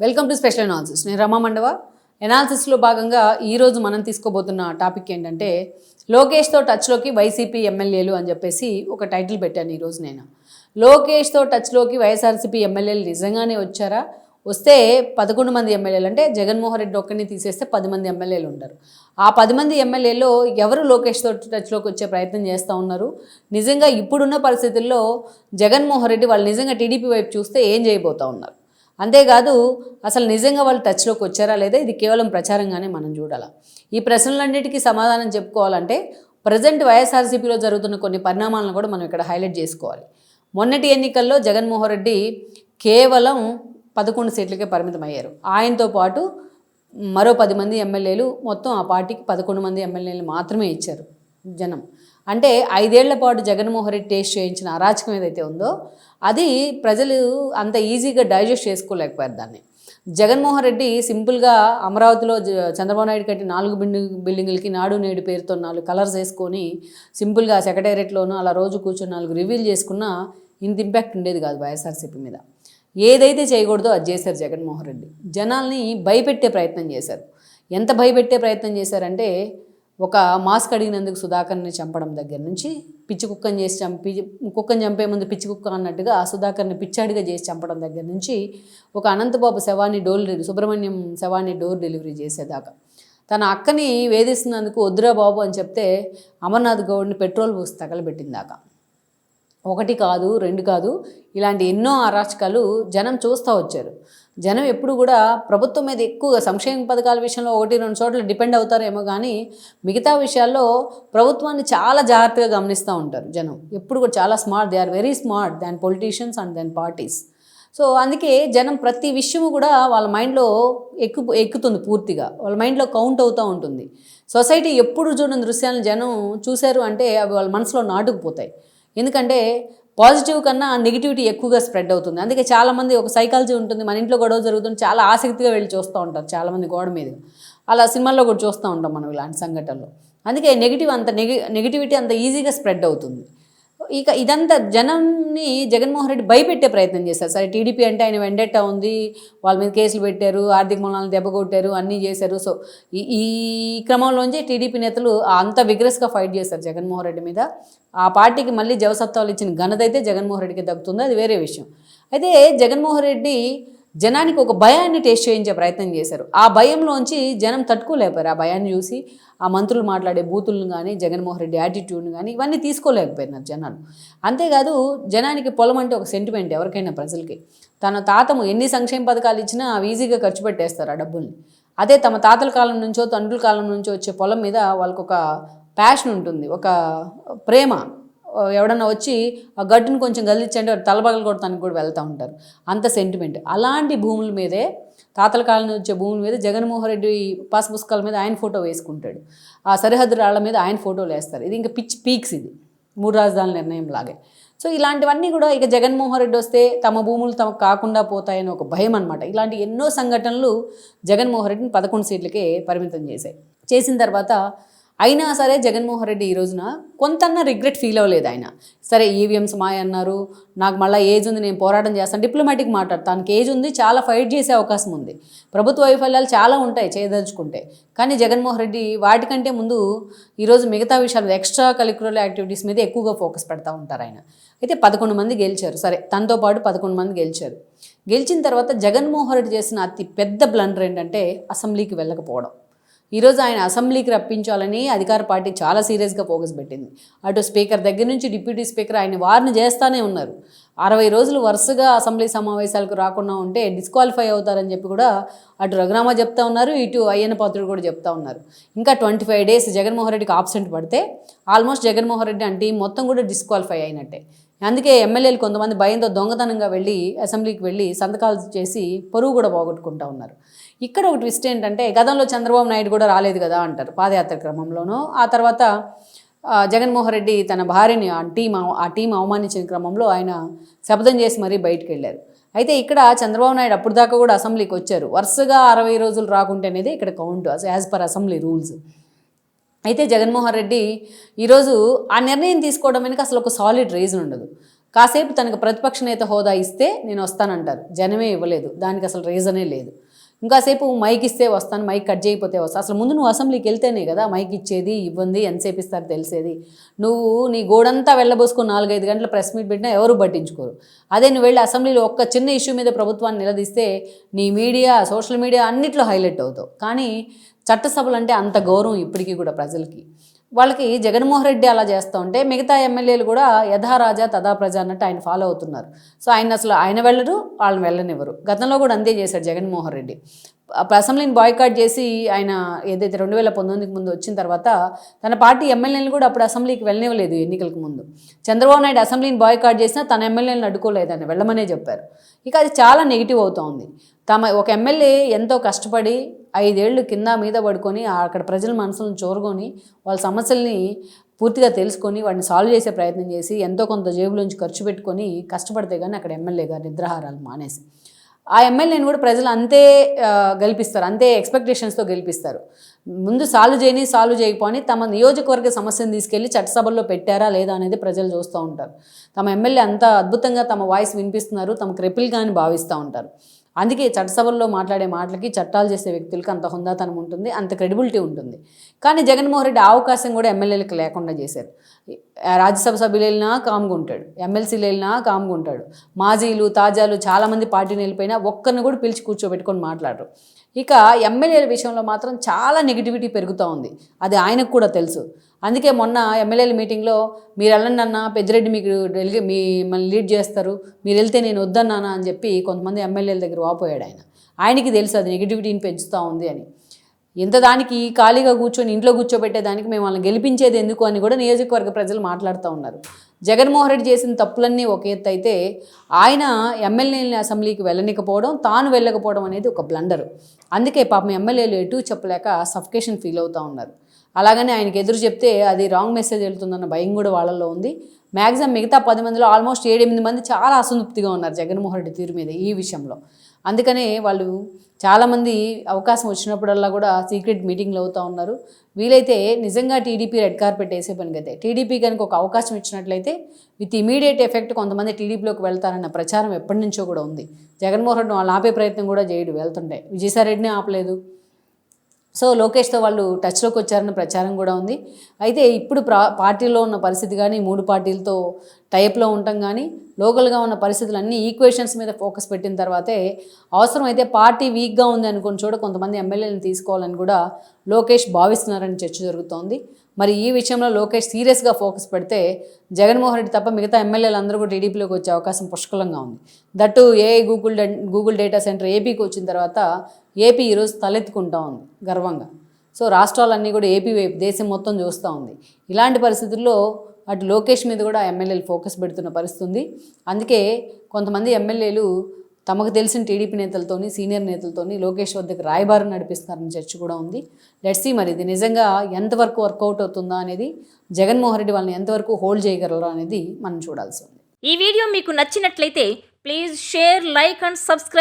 Welcome to special analysis నేను రమా మండవ. ఎనాలిసిస్లో భాగంగా ఈరోజు మనం తీసుకోబోతున్న టాపిక్ ఏంటంటే లోకేష్తో టచ్లోకి వైసీపీ ఎమ్మెల్యేలు అని చెప్పేసి ఒక టైటిల్ పెట్టాను ఈరోజు నేను. లోకేష్తో టచ్లోకి వైఎస్ఆర్సీపీ ఎమ్మెల్యేలు నిజంగానే వచ్చారా? వస్తే పదకొండు మంది ఎమ్మెల్యేలు అంటే జగన్మోహన్ రెడ్డి ఒక్కరిని తీసేస్తే పది మంది ఎమ్మెల్యేలు ఉంటారు. ఆ పది మంది ఎమ్మెల్యేలో ఎవరు లోకేష్తో టచ్లోకి వచ్చే ప్రయత్నం చేస్తూ ఉన్నారు? నిజంగా ఇప్పుడున్న పరిస్థితుల్లో జగన్మోహన్ రెడ్డి వాళ్ళు నిజంగా టీడీపీ వైపు చూస్తే ఏం చేయబోతా ఉన్నారు? అంతేకాదు అసలు నిజంగా వాళ్ళు టచ్లోకి వచ్చారా లేదా ఇది కేవలం ప్రచారంగానే మనం చూడాలి. ఈ ప్రశ్నలన్నిటికీ సమాధానం చెప్పుకోవాలంటే ప్రజెంట్ వైఎస్ఆర్సీపీలో జరుగుతున్న కొన్ని పరిణామాలను కూడా మనం ఇక్కడ హైలైట్ చేసుకోవాలి. మొన్నటి ఎన్నికల్లో జగన్మోహన్ రెడ్డి కేవలం పదకొండు సీట్లకే పరిమితం అయ్యారు ఆయనతో పాటు మరో పది మంది ఎమ్మెల్యేలు మొత్తం ఆ పార్టీకి పదకొండు మంది ఎమ్మెల్యేలు మాత్రమే ఇచ్చారు జనం. అంటే ఐదేళ్ళ పాటు జగన్మోహన్ రెడ్డి టేస్ట్ చేయించిన అరాచకం ఏదైతే ఉందో అది ప్రజలు అంత ఈజీగా డైజెస్ట్ చేసుకోలేకపోయారు దాన్ని. జగన్మోహన్ రెడ్డి సింపుల్గా అమరావతిలో చంద్రబాబు నాయుడు కట్టి నాలుగు బిల్డింగ్ బిల్డింగులకి నాడు నేడు పేరుతో నాలుగు కలర్స్ వేసుకొని సింపుల్గా సెక్రటేరియట్లోనూ అలా రోజు కూర్చొని నాలుగు రివీల్ చేసుకున్నా ఇంత ఇంపాక్ట్ ఉండేది కాదు వైఎస్ఆర్సీపీ మీద. ఏదైతే చేయకూడదో అది చేశారు జగన్మోహన్ రెడ్డి. జనాల్ని భయపెట్టే ప్రయత్నం చేశారు. ఎంత భయపెట్టే ప్రయత్నం చేశారంటే ఒక మాస్క్ అడిగినందుకు సుధాకర్ని చంపడం దగ్గర నుంచి పిచ్చి కుక్కని చేసి చంపి కుక్కని చంపే ముందు పిచ్చి కుక్క అన్నట్టుగా ఆ సుధాకర్ని పిచ్చాడిగా చేసి చంపడం దగ్గర నుంచి ఒక అనంతబాబు శవాన్ని డోర్ డెలి- సుబ్రహ్మణ్యం శవాన్ని డోర్ డెలివరీ చేసేదాకా. తన అక్కని వేధిస్తున్నందుకు వద్దురా బాబు అని చెప్తే అమర్నాథ్ గౌడ్ని పెట్రోల్ పోసి తగలబెట్టిందాక. ఒకటి కాదు రెండు కాదు ఇలాంటి ఎన్నో అరాచకాలు జనం చూస్తూ వచ్చారు. జనం ఎప్పుడు కూడా ప్రభుత్వం మీద ఎక్కువగా సంక్షేమ పథకాల విషయంలో ఒకటి రెండు చోట్ల డిపెండ్ అవుతారేమో కానీ మిగతా విషయాల్లో ప్రభుత్వాన్ని చాలా జాగ్రత్తగా గమనిస్తూ ఉంటారు జనం. ఎప్పుడు కూడా చాలా smart they are very smart than politicians and then parties. So అందుకే జనం ప్రతి విషయము కూడా వాళ్ళ మైండ్లో ఎక్కు ఎక్కుతుంది పూర్తిగా. వాళ్ళ మైండ్లో కౌంట్ అవుతూ ఉంటుంది. సొసైటీ ఎప్పుడు చూడని దృశ్యాలను జనం చూశారు అంటే అవి వాళ్ళ మనసులో నాటుకుపోతాయి. ఎందుకంటే పాజిటివ్ కన్నా నెగిటివిటీ ఎక్కువగా స్ప్రెడ్ అవుతుంది. అందుకే చాలామంది ఒక సైకాలజీ ఉంటుంది మన ఇంట్లో గొడవ జరుగుతుంది చాలా ఆసక్తిగా వెళ్ళి చూస్తూ ఉంటారు చాలామంది గోడ మీద. అలా సినిమాల్లో కూడా చూస్తూ ఉంటాం మనం ఇలాంటి సంఘటనలు. అందుకే నెగిటివ్ అంత నెగి నెగిటివిటీ అంత ఈజీగా స్ప్రెడ్ అవుతుంది. ఇక ఇదంతా జనాన్ని జగన్మోహన్ రెడ్డి భయపెట్టే ప్రయత్నం చేశారు. సరే టీడీపీ అంటే ఆయన వెండెట్టా ఉంది వాళ్ళ మీద కేసులు పెట్టారు ఆర్థిక మూలాలను దెబ్బ కొట్టారు అన్నీ చేశారు. సో ఈ ఈ క్రమంలోంచి టీడీపీ నేతలు అంత విగ్రెస్గా ఫైట్ చేశారు జగన్మోహన్ రెడ్డి మీద. ఆ పార్టీకి మళ్ళీ జవసత్వాలు ఇచ్చిన ఘనత అయితే జగన్మోహన్ రెడ్డికి దక్కుతుంది. అది వేరే విషయం. అయితే జగన్మోహన్ రెడ్డి జనానికి ఒక భయాన్ని టేస్ట్ చేయించే ప్రయత్నం చేశారు. ఆ భయంలోంచి జనం తట్టుకోలేకపోయారు. ఆ భయాన్ని చూసి ఆ మంత్రులు మాట్లాడే బూతులను కానీ జగన్మోహన్ రెడ్డి యాటిట్యూడ్ని కానీ ఇవన్నీ తీసుకోలేకపోయినారు జనాలు. అంతేకాదు జనానికి పొలం అంటే ఒక సెంటిమెంట్ ఎవరికైనా ప్రజలకి. తన తాతము ఎన్ని సంక్షేమ పథకాలు ఇచ్చినా అవి ఈజీగా ఖర్చు పెట్టేస్తారు ఆ డబ్బుల్ని. అదే తమ తాతల కాలం నుంచో తండ్రుల కాలం నుంచో వచ్చే పొలం మీద వాళ్ళకు ఒక ప్యాషన్ ఉంటుంది ఒక ప్రేమ. ఎవడన్నా వచ్చి ఆ గట్టును కొంచెం గదిలించండి వాడు తలబగలు కొడతానికి కూడా వెళ్తూ ఉంటారు. అంత సెంటిమెంట్ అలాంటి భూముల మీదే తాతల కాలం నుంచి వచ్చే భూముల మీద జగన్మోహన్ రెడ్డి పాస్ పుస్తకాల మీద ఆయన ఫోటో వేసుకుంటాడు. ఆ సరిహద్దు రాళ్ళ మీద ఆయన ఫోటోలు వేస్తారు. ఇది ఇంకా పిచ్ పీక్స్ ఇది. మూడు రాజధానుల నిర్ణయం లాగే. సో ఇలాంటివన్నీ కూడా ఇక జగన్మోహన్ రెడ్డి వస్తే తమ భూములు తమకు కాకుండా పోతాయని ఒక భయం అనమాట ఇలాంటి ఎన్నో సంఘటనలు జగన్మోహన్ రెడ్డిని పదకొండు సీట్లకే పరిమితం చేశాయి. చేసిన తర్వాత అయినా సరే జగన్మోహన్ రెడ్డి ఈ రోజున కొంతన్నా రిగ్రెట్ ఫీల్ అవ్వలేదు ఆయన. సరే ఈవీఎంస్ మాయ అన్నారు నాకు మళ్ళీ ఏజ్ ఉంది నేను పోరాటం చేస్తాను డిప్లొమాటిక్ మాట్లాడు తనకి ఏజ్ ఉంది చాలా ఫైట్ చేసే అవకాశం ఉంది. ప్రభుత్వ వైఫల్యాలు చాలా ఉంటాయి చేయదలుచుకుంటే. కానీ జగన్మోహన్ రెడ్డి వాటికంటే ముందు ఈరోజు మిగతా విషయాలు ఎక్స్ట్రా కరిక్యులర్ యాక్టివిటీస్ మీద ఎక్కువగా ఫోకస్ పెడతా ఉంటారు ఆయన. అయితే పదకొండు మంది గెలిచారు. సరే తనతో పాటు పదకొండు మంది గెలిచారు. గెలిచిన తర్వాత జగన్మోహన్ రెడ్డి చేసిన అతి పెద్ద బ్లండర్ ఏంటంటే అసెంబ్లీకి వెళ్ళకపోవడం. ఈరోజు ఆయన అసెంబ్లీకి రప్పించాలని అధికార పార్టీ చాలా సీరియస్గా ఫోకస్ పెట్టింది. అటు స్పీకర్ దగ్గర నుంచి డిప్యూటీ స్పీకర్ ఆయన వారిని చేస్తానే ఉన్నారు. అరవై రోజులు వరుసగా అసెంబ్లీ సమావేశాలకు రాకుండా ఉంటే డిస్క్వాలిఫై అవుతారని చెప్పి కూడా అటు రఘురామ చెప్తా ఉన్నారు. ఇటు అయ్యన్న పాత్రుడు కూడా చెప్తా ఉన్నారు. ఇంకా ట్వంటీ ఫైవ్ డేస్ జగన్మోహన్ రెడ్డికి ఆబ్సెంట్ పడితే ఆల్మోస్ట్ జగన్మోహన్ రెడ్డి అంటే మొత్తం కూడా డిస్క్వాలిఫై అయినట్టే. అందుకే ఎమ్మెల్యేలు కొంతమంది భయంతో దొంగతనంగా వెళ్ళి అసెంబ్లీకి వెళ్ళి సంతకాలు చేసి పరువు కూడా పోగొట్టుకుంటా ఉన్నారు. ఇక్కడ ఒక ట్విస్ట్ ఏంటంటే గతంలో చంద్రబాబు నాయుడు కూడా రాలేదు కదా అంటారు పాదయాత్ర క్రమంలోనూ. ఆ తర్వాత జగన్మోహన్ రెడ్డి తన భార్యని ఆ టీం ఆ టీం అవమానించిన క్రమంలో ఆయన శపథం చేసి మరీ బయటకు వెళ్ళారు. అయితే ఇక్కడ చంద్రబాబు నాయుడు అప్పుడు దాకా కూడా అసెంబ్లీకి వచ్చారు. వరుసగా అరవై రోజులు రాకుంటే అనేది ఇక్కడ count as per assembly rules. అయితే జగన్మోహన్ రెడ్డి ఈరోజు ఆ నిర్ణయం తీసుకోవడం వెనుక అసలు ఒక సాలిడ్ రీజన్ ఉండదు. కాసేపు తనకు ప్రతిపక్ష నేత హోదా ఇస్తే నేను వస్తానంటారు. జనమే ఇవ్వలేదు. దానికి అసలు రీజనే లేదు. ఇంకాసేపు మైక్ ఇస్తే వస్తాను మైక్ కట్ చేయకపోతే వస్తాను అసలు ముందు నువ్వు అసెంబ్లీకి వెళ్తేనే కదా మైక్ ఇచ్చేది ఇవ్వంది ఎంతసేపు ఇస్తారు తెలిసేది. నువ్వు నీ గోడంతా వెళ్ళబోసుకుని నాలుగైదు గంటల ప్రెస్ మీట్ పెట్టినా ఎవరు పట్టించుకోరు. అదే నువ్వు వెళ్ళి అసెంబ్లీలో ఒక్క చిన్న ఇష్యూ మీద ప్రభుత్వాన్ని నిలదీస్తే నీ మీడియా సోషల్ మీడియా అన్నిట్లో హైలైట్ అవుతావు. కానీ చట్టసభలు అంటే అంత గౌరవం ఇప్పటికీ కూడా ప్రజలకి. వాళ్ళకి జగన్మోహన్ రెడ్డి అలా చేస్తూ ఉంటే మిగతా ఎమ్మెల్యేలు కూడా యథారాజా తదా ప్రజ అన్నట్టు ఆయన ఫాలో అవుతున్నారు. సో ఆయన అసలు ఆయన వెళ్ళరు వాళ్ళని వెళ్ళనివ్వరు. గతంలో కూడా అంతే చేశాడు జగన్మోహన్ రెడ్డి. అప్పుడు అసెంబ్లీని బాయ్కాట్ చేసి ఆయన ఏదైతే రెండు వేల పంతొమ్మిదికి ముందు వచ్చిన తర్వాత తన పార్టీ ఎమ్మెల్యేలు కూడా అప్పుడు అసెంబ్లీకి వెళ్ళనివ్వలేదు ఎన్నికలకు ముందు. చంద్రబాబు నాయుడు అసెంబ్లీని బాయ్కాట్ చేసినా తన ఎమ్మెల్యేలను అడ్డుకోలేదు ఆయన వెళ్ళమనే చెప్పారు. ఇక అది చాలా నెగిటివ్ అవుతూ ఉంది. తమ ఒక ఎమ్మెల్యే ఎంతో కష్టపడి ఐదేళ్ళు కింద మీద పడుకొని అక్కడ ప్రజల మనసులను చూరుకొని వాళ్ళ సమస్యల్ని పూర్తిగా తెలుసుకొని వాటిని సాల్వ్ చేసే ప్రయత్నం చేసి ఎంతో కొంత జేబులోంచి ఖర్చు పెట్టుకొని కష్టపడితే కానీ అక్కడ ఎమ్మెల్యే గారు నిద్రాహారాలు మానేసి. ఆ ఎమ్మెల్యేని కూడా ప్రజలు అంతే గెలిపిస్తారు అంతే ఎక్స్పెక్టేషన్స్తో గెలిపిస్తారు. ముందు సాల్వ్ చేయని సాల్వ్ చేయకపోని తమ నియోజకవర్గ సమస్యను తీసుకెళ్ళి చట్టసభల్లో పెట్టారా లేదా అనేది ప్రజలు చూస్తూ ఉంటారు. తమ ఎమ్మెల్యే అంత అద్భుతంగా తమ వాయిస్ వినిపిస్తున్నారు తమ క్రెపిల్గా అని భావిస్తూ ఉంటారు. అందుకే చట్టసభల్లో మాట్లాడే మాటలకి చట్టాలు చేసే వ్యక్తులకి అంత హుందాతనం ఉంటుంది అంత క్రెడిబిలిటీ ఉంటుంది. కానీ జగన్మోహన్ రెడ్డి అవకాశం కూడా ఎమ్మెల్యేలకు లేకుండా చేశారు. రాజ్యసభ సభ్యులు వెళ్ళినా కామ్గా ఉంటాడు ఎమ్మెల్సీలు వెళ్ళినా కామ్గా ఉంటాడు. మాజీలు తాజాలు చాలామంది పార్టీని వెళ్ళిపోయినా ఒక్కరిని కూడా పిలిచి కూర్చోబెట్టుకొని మాట్లాడరు. ఇక ఎమ్మెల్యేల విషయంలో మాత్రం చాలా నెగిటివిటీ పెరుగుతూ ఉంది. అది ఆయనకు కూడా తెలుసు. అందుకే మొన్న ఎమ్మెల్యేల మీటింగ్లో మీరు వెళ్ళండి అన్న పెద్దిరెడ్డి మీకు డెలిగే మిమ్మల్ని లీడ్ చేస్తారు మీరు వెళ్తే నేను వద్దన్నానా అని చెప్పి కొంతమంది ఎమ్మెల్యేల దగ్గర వాపోయాడు ఆయన. ఆయనకి తెలుసు అది నెగిటివిటీని పెంచుతూ ఉంది అని. ఇంత దానికి ఖాళీగా కూర్చొని ఇంట్లో కూర్చోబెట్టేదానికి మేము వాళ్ళని గెలిపించేది ఎందుకు అని కూడా నియోజకవర్గ ప్రజలు మాట్లాడుతూ ఉన్నారు. జగన్మోహన్ రెడ్డి చేసిన తప్పులన్నీ ఒక ఎత్తు అయితే ఆయన ఎమ్మెల్యేలని అసెంబ్లీకి వెళ్ళనికపోవడం తాను వెళ్ళకపోవడం అనేది ఒక బ్లండర్. అందుకే పాపం ఎమ్మెల్యేలు ఎటు చెప్పలేక సఫికేషన్ ఫీల్ అవుతూ ఉన్నారు. అలాగని ఆయనకి ఎదురు చెప్తే అది రాంగ్ మెసేజ్ వెళ్తుందన్న భయం కూడా వాళ్ళల్లో ఉంది. మ్యాక్సిమం మిగతా పది మందిలో ఆల్మోస్ట్ ఏడెనిమిది మంది చాలా అసంతృప్తిగా ఉన్నారు జగన్మోహన్ రెడ్డి తీరు మీద ఈ విషయంలో. అందుకనే వాళ్ళు చాలామంది అవకాశం వచ్చినప్పుడల్లా కూడా సీక్రెట్ మీటింగ్లు అవుతూ ఉన్నారు. వీలైతే నిజంగా టీడీపీ రెడ్ కార్పెట్ వేసే పని కదా టీడీపీ కనుక ఒక అవకాశం ఇచ్చినట్లయితే విత్ ఇమీడియట్ ఎఫెక్ట్ కొంతమంది టీడీపీలోకి వెళ్తారన్న ప్రచారం ఎప్పటి నుంచో కూడా ఉంది. జగన్మోహన్ రెడ్డి వాళ్ళు ఆపే ప్రయత్నం కూడా చేయడు వెళ్తుండే. విజయసాయి రెడ్డిని ఆపలేదు. సో లోకేష్తో వాళ్ళు టచ్లోకి వచ్చారన్న ప్రచారం కూడా ఉంది. అయితే ఇప్పుడు ప్రా పార్టీలో ఉన్న పరిస్థితి కానీ మూడు పార్టీలతో టైప్లో ఉంటాం కానీ లోకల్గా ఉన్న పరిస్థితులన్నీ ఈక్వేషన్స్ మీద ఫోకస్ పెట్టిన తర్వాతే అవసరమైతే పార్టీ వీక్గా ఉంది అనుకుని చోట కొంతమంది ఎమ్మెల్యేలను తీసుకోవాలని కూడా లోకేష్ భావిస్తున్నారని చర్చ జరుగుతోంది. మరి ఈ విషయంలో లోకేష్ సీరియస్గా ఫోకస్ పెడితే జగన్మోహన్ రెడ్డి తప్ప మిగతా ఎమ్మెల్యేలు అందరూ కూడా టీడీపీలోకి వచ్చే అవకాశం పుష్కలంగా ఉంది. That a Google day- Google data center ఏపీకి వచ్చిన తర్వాత ఏపీ ఈరోజు తలెత్తుకుంటా ఉంది గర్వంగా. సో రాష్ట్రాలన్నీ కూడా ఏపీ వైపు దేశం మొత్తం చూస్తూ ఉంది. ఇలాంటి పరిస్థితుల్లో అటు లోకేష్ మీద కూడా ఎమ్మెల్యేలు ఫోకస్ పెడుతున్న పరిస్థితి ఉంది. అందుకే కొంతమంది ఎమ్మెల్యేలు తమకు తెలిసిన టీడీపీ నేతలతోని సీనియర్ నేతలతోని లోకేష్ వద్దకు రాయబారం నడిపిస్తున్నారని చర్చ కూడా ఉంది. లెట్స్ సీ మరి ఇది నిజంగా ఎంతవరకు వర్కౌట్ అవుతుందా అనేది జగన్మోహన్ రెడ్డి వాళ్ళని ఎంతవరకు హోల్డ్ చేయగలరా అనేది మనం చూడాల్సి ఉంది. ఈ వీడియో మీకు నచ్చినట్లయితే please share like and subscribe